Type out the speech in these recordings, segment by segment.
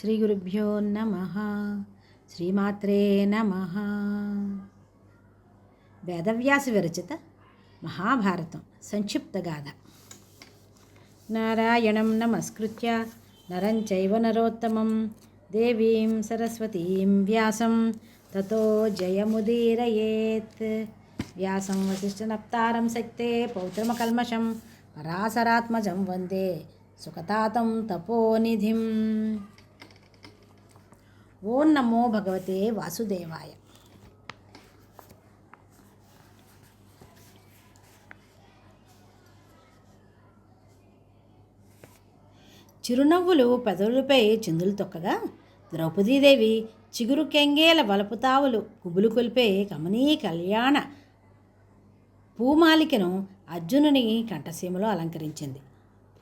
శ్రీ గురుభ్యో నమ. శ్రీమాత్రే నమ. వేదవ్యాస విరచిత మహాభారతం సంక్షిప్త గాథ. నారాయణం నమస్కృత్య నరం చైవ నరోత్తమం. దేవీం సరస్వతీం వ్యాసం తతో జయముదీరయేత్. వ్యాసం వశిష్ఠనప్తారం శక్తే పౌత్రమకల్మషం పరాశరాత్మజం వందే సుఖతాతం తపోనిధిం. ఓం నమో భగవతే వాసుదేవాయ. చిరునవ్వులు పెదవులపై చిందులు తొక్కగా ద్రౌపదీదేవి చిగురు కెంగేల వలపుతావులు కుబులు కొలిపే కమనీ కళ్యాణ పూమాలికను అర్జునుని కంఠసీమలో అలంకరించింది.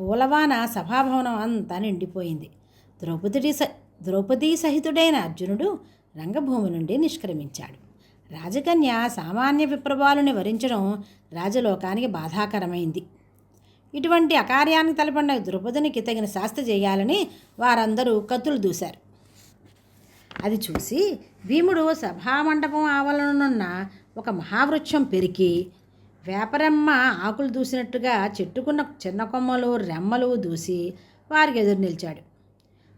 పూలవాన సభాభవనం అంతా నిండిపోయింది. ద్రౌపది ద్రౌపదీ సహితుడైన అర్జునుడు రంగభూమి నుండి నిష్క్రమించాడు. రాజకన్య సామాన్య విప్రభాలుని వరించడం రాజలోకానికి బాధాకరమైంది. ఇటువంటి అకార్యానికి తలపడిన ద్రౌపదినికి తగిన శాస్త్ర చేయాలని వారందరూ కత్తులు దూశారు. అది చూసి భీముడు సభామండపం ఆవలనున్న ఒక మహావృక్షం పెరికి వేపరెమ్మ ఆకులు దూసినట్టుగా చెట్టుకున్న చిన్న కొమ్మలు రెమ్మలు దూసి వారికి ఎదురు నిలిచాడు.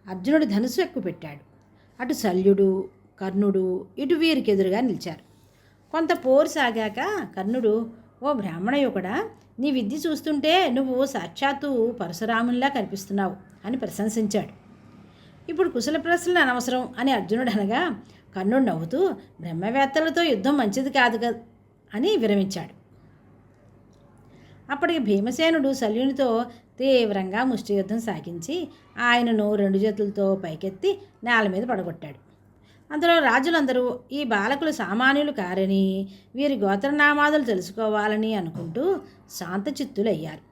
అర్జునుడు ధనుసు ఎక్కువ పెట్టాడు. అటు శల్యుడు కర్ణుడు ఇటు వీరికి ఎదురుగా నిలిచారు. కొంత పోరు సాగాక కర్ణుడు ఓ బ్రాహ్మణయుకడా నీ విద్య చూస్తుంటే నువ్వు సాక్షాత్తు పరశురామునిలా కనిపిస్తున్నావు అని ప్రశంసించాడు. ఇప్పుడు కుశల ప్రశ్నలు అనవసరం అని అర్జునుడు అనగా కర్ణుడు నవ్వుతూ బ్రహ్మవేత్తలతో యుద్ధం మంచిది కాదు కదా అని విరమించాడు. అప్పటికి భీమసేనుడు శల్యునితో తీవ్రంగా ముష్టియుద్ధం సాగించి ఆయనను రెండు చేతులతో పైకెత్తి నేల మీద పడగొట్టాడు. అందులో రాజులందరూ ఈ బాలకులు సామాన్యులు కారని వీరి గోత్రనామాదులు తెలుసుకోవాలని అనుకుంటూ శాంతచిత్తులయ్యారు.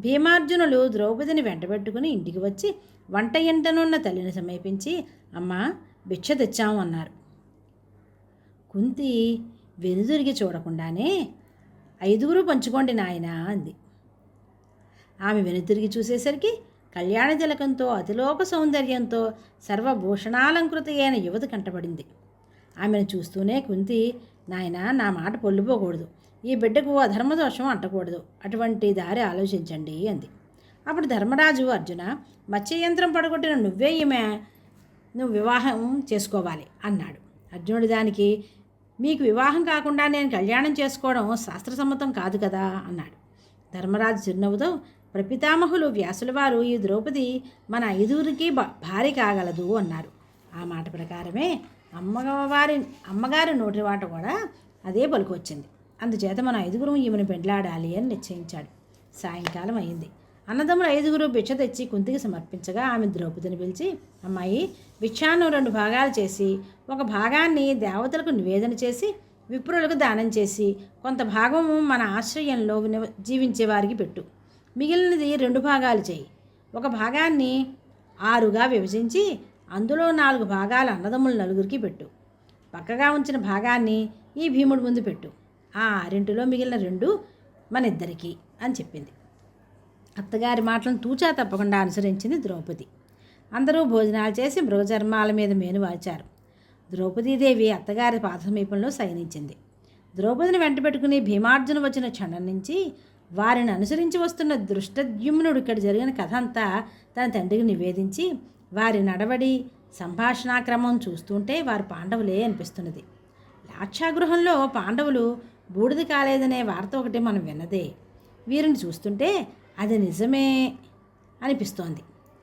భీమార్జునులు ద్రౌపదిని వెంటబెట్టుకుని ఇంటికి వచ్చి వంట ఇంటనున్న తల్లిని సమీపించి అమ్మ భిక్ష తెచ్చాము అన్నారు. కుంతి వెనుదిరిగి చూడకుండానే ఐదుగురు పంచుకోండి నాయన అంది. ఆమె వెనుతిరిగి చూసేసరికి కళ్యాణ తిలకంతో అతిలోక సౌందర్యంతో సర్వభూషణాలంకృత అయిన యువతి కంటపడింది. ఆమెను చూస్తూనే కుంతి నాయన నా మాట పొల్లుపోకూడదు. ఈ బిడ్డకు అధర్మదోషం అంటకూడదు. అటువంటి దారి ఆలోచించండి అంది. అప్పుడు ధర్మరాజు అర్జున మత్స్యయంత్రం పడగొట్టిన నువ్వే ఈమె నువ్వు వివాహం చేసుకోవాలి అన్నాడు. అర్జునుడి దానికి మీకు వివాహం కాకుండా నేను కళ్యాణం చేసుకోవడం శాస్త్రసమ్మతం కాదు కదా అన్నాడు. ధర్మరాజు చిరునవ్వుతో ప్రపితామహులు వ్యాసుల వారు ఈ ద్రౌపది మన ఐదుగురికి భార్య కాగలదు అన్నారు. ఆ మాట ప్రకారమే అమ్మవారి అమ్మగారి నోటి మాట కూడా అదే పలుకొచ్చింది. అందుచేత మన ఐదుగురు ఈమెను పెండ్లాడాలి అని నిశ్చయించాడు. సాయంకాలం అయింది. అన్నదమ్ములు ఐదుగురు భిక్ష తెచ్చి కుంతికి సమర్పించగా ఆమె ద్రౌపదిని పిలిచి అమ్మాయి భిక్షాను రెండు భాగాలు చేసి ఒక భాగాన్ని దేవతలకు నివేదన చేసి విప్రులకు దానం చేసి కొంత భాగము మన ఆశ్రయంలో జీవించే వారికి పెట్టు. మిగిలినది రెండు భాగాలు చేయి. ఒక భాగాన్ని ఆరుగా విభజించి అందులో నాలుగు భాగాలు అన్నదమ్ములు నలుగురికి పెట్టు. పక్కగా ఉంచిన భాగాన్ని ఈ భీముడి ముందు పెట్టు. ఆ ఆరింటిలో మిగిలిన రెండు మన ఇద్దరికి అని చెప్పింది. అత్తగారి మాటలను తూచా తప్పకుండా అనుసరించింది ద్రౌపది. అందరూ భోజనాలు చేసి మృగచర్మాల మీద మేను వాల్చారు. ద్రౌపదీదేవి అత్తగారి పాద సమీపంలో శయనించింది. ద్రౌపదిని వెంట పెట్టుకుని భీమార్జున వచ్చిన క్షణం నుంచి వారిని అనుసరించి వస్తున్న దృష్టద్యుమ్నుడు ఇక్కడ జరిగిన కథ అంతా తన తండ్రికి నివేదించి వారి నడవడి సంభాషణాక్రమం చూస్తుంటే వారు పాండవులే అనిపిస్తున్నది. లాక్షాగృహంలో పాండవులు బూడిద కాలేదనే వార్త ఒకటి మనం విన్నదే. వీరిని చూస్తుంటే అది నిజమే అనిపిస్తోంది.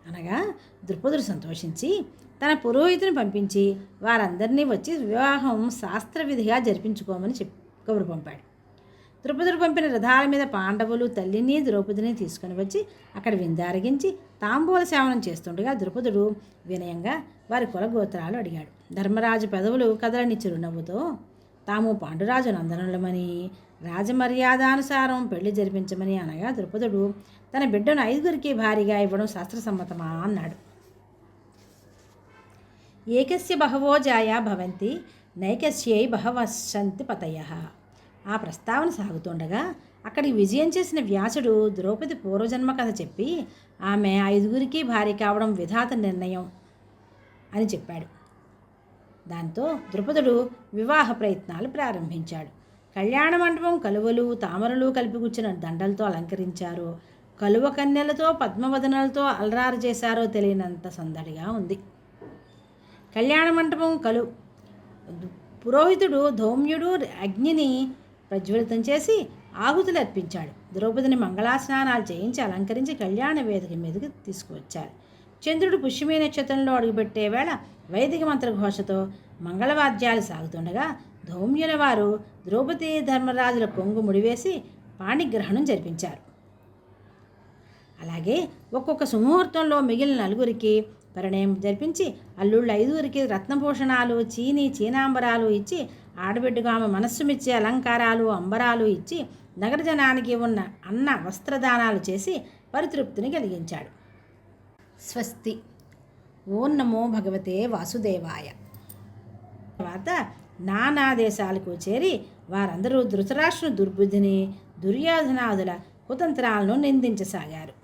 అనగా ద్రుపదుడు సంతోషించి తన పురోహితుని పంపించి వారందరినీ వచ్చి వివాహం శాస్త్రవిధిగా జరిపించుకోమని చెప్పి కబురు పంపాడు. ద్రౌపదుడు పంపిన రథాల మీద పాండవులు తల్లిని ద్రౌపదిని తీసుకుని వచ్చి అక్కడ విందారగించి తాంబూల సేవనం చేస్తుండగా ద్రుపదుడు వినయంగా వారి కులగోత్రాలు అడిగాడు. ధర్మరాజు పెదవులు కదలని చిరునవ్వుతో తాము పాండురాజు నందనులమని రాజమర్యాదానుసారం పెళ్ళి జరిపించమని అనగా ద్రుపదుడు తన బిడ్డను ఐదుగురికి భారీగా ఇవ్వడం శాస్త్రసమ్మతమా అన్నాడు. ఏకస్య బహవో జాయా భవంతి నైకస్యై బహవశంతి పతయ. ఆ ప్రస్తావన సాగుతుండగా అక్కడికి విజయం చేసిన వ్యాసుడు ద్రౌపది పూర్వజన్మ కథ చెప్పి ఆమె ఐదుగురికి భార్య కావడం విధాత నిర్ణయం అని చెప్పాడు. దాంతో ద్రుపదుడు వివాహ ప్రయత్నాలు ప్రారంభించాడు. కళ్యాణ మండపం కలువలు తామరలు కలిపి దండలతో అలంకరించారు. కలువ కన్యలతో పద్మవదనలతో అలరారు చేశారో తెలియనంత సందడిగా ఉంది. కళ్యాణ మంటపం కలు పురోహితుడు ధౌమ్యుడు అగ్నిని ప్రజ్వలితం చేసి ఆహుతులు అర్పించాడు ద్రౌపదిని మంగళాస్నానాలు చేయించి అలంకరించి కళ్యాణ వేదిక మీదకి తీసుకువచ్చారు. చంద్రుడు పుష్యమీ నక్షత్రంలో అడుగుపెట్టే వేళ వైదిక మంత్రఘోషతో మంగళవాద్యాలు సాగుతుండగా ధౌమ్యుల వారు ద్రౌపది ధర్మరాజుల కొంగు ముడివేసి పాణిగ్రహణం జరిపించారు. అలాగే ఒక్కొక్క సుముహూర్తంలో మిగిలిన నలుగురికి పరిణయం జరిపించి అల్లుళ్ళు ఐదుగురికి రత్నభూషణాలు చీని చీనాంబరాలు ఇచ్చి ఆడబిడ్డకు ఆమె మనస్సు మెచ్చే అలంకారాలు అంబరాలు ఇచ్చి నగర జనానికి ఉన్న అన్న వస్త్రదానాలు చేసి పరితృప్తిని కలిగించాడు. స్వస్తి. ఓం నమో భగవతే వాసుదేవాయ. తర్వాత నానా దేశాలకు చేరి వారందరూ ధృతరాష్ట్రుని దుర్బుద్ధిని దుర్యోధనాదుల కుతంత్రాలను నిందించసాగారు.